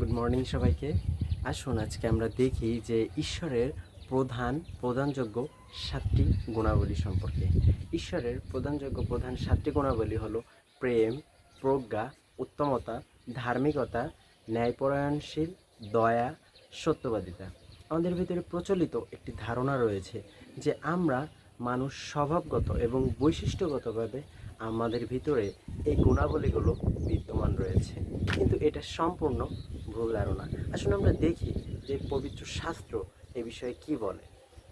Good morning সবাইকে। আসুন, আজকে আমরা দেখি যে ঈশ্বরের প্রধান, প্রধানযোগ্য সাতটি গুণাবলী সম্পর্কে। ঈশ্বরের প্রধানযোগ্য, প্রধান সাতটি গুণাবলী হলো প্রেম, প্রজ্ঞা, উত্তমতা, ধার্মিকতা, ন্যায়পরায়ণশীল, দয়া, সত্যবাদিতা। আমাদের ভিতরে প্রচলিত একটি ধারণা রয়েছে যে আমরা মানুষ স্বভাবগত এবং বৈশিষ্ট্যগতভাবে আমাদের ভিতরে এই গুণাবলীগুলো বিদ্যমান রয়েছে। কিন্তু এটা সম্পূর্ণ ভুল ধারণা। আসলে আমরা দেখি যে পবিত্র শাস্ত্র এ বিষয়ে কি বলে।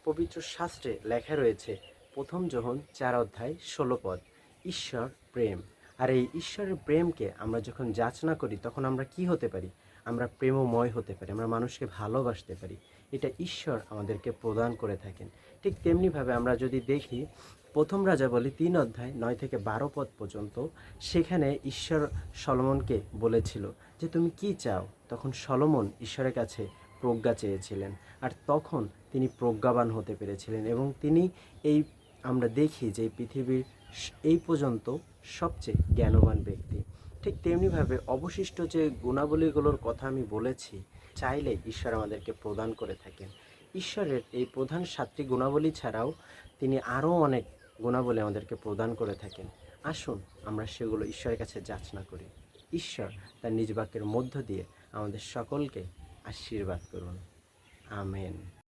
পবিত্র শাস্ত্রে লেখা রয়েছে, প্রথম যখন চার অধ্যায় ষোলো পদ, ঈশ্বর, প্রেম। আর এই ঈশ্বরের প্রেমকে আমরা যখন যাচনা করি, তখন আমরা কি হতে পারি? আমরা প্রেমময় হতে পারি, আমরা মানুষকে ভালোবাসতে পারি। এটা ঈশ্বর আমাদেরকে প্রদান করে থাকেন। ঠিক তেমনিভাবে আমরা যদি দেখি, প্রথম রাজা বলি তিন অধ্যায় নয় থেকে বারো পদ পর্যন্ত, সেখানে ঈশ্বর সলমনকে বলেছিল যে, তুমি কি চাও? তখন সলমন ঈশ্বরের কাছে প্রজ্ঞা চেয়েছিলেন। আর তখন তিনি প্রজ্ঞাবান হতে পেরেছিলেন এবং তিনি এই আমরা দেখি যে পৃথিবীর এই পর্যন্ত সবচেয়ে জ্ঞানবান ব্যক্তি। ঠিক তেমনিভাবে অবশিষ্ট যে গুণাবলীগুলোর কথা আমি বলেছি, চাইলে ঈশ্বর আমাদেরকে প্রদান করে থাকেন। ঈশ্বরের এই প্রধান সাতটি গুণাবলী ছাড়াও তিনি আরও অনেক গুণাবলী আমাদেরকে প্রদান করে থাকেন। আসুন আমরা সেগুলো ঈশ্বরের কাছে যাচনা করি। ঈশ্বর তার নিজ বাক্যের মধ্য দিয়ে আমাদের সকলকে আশীর্বাদ করুন। আমেন।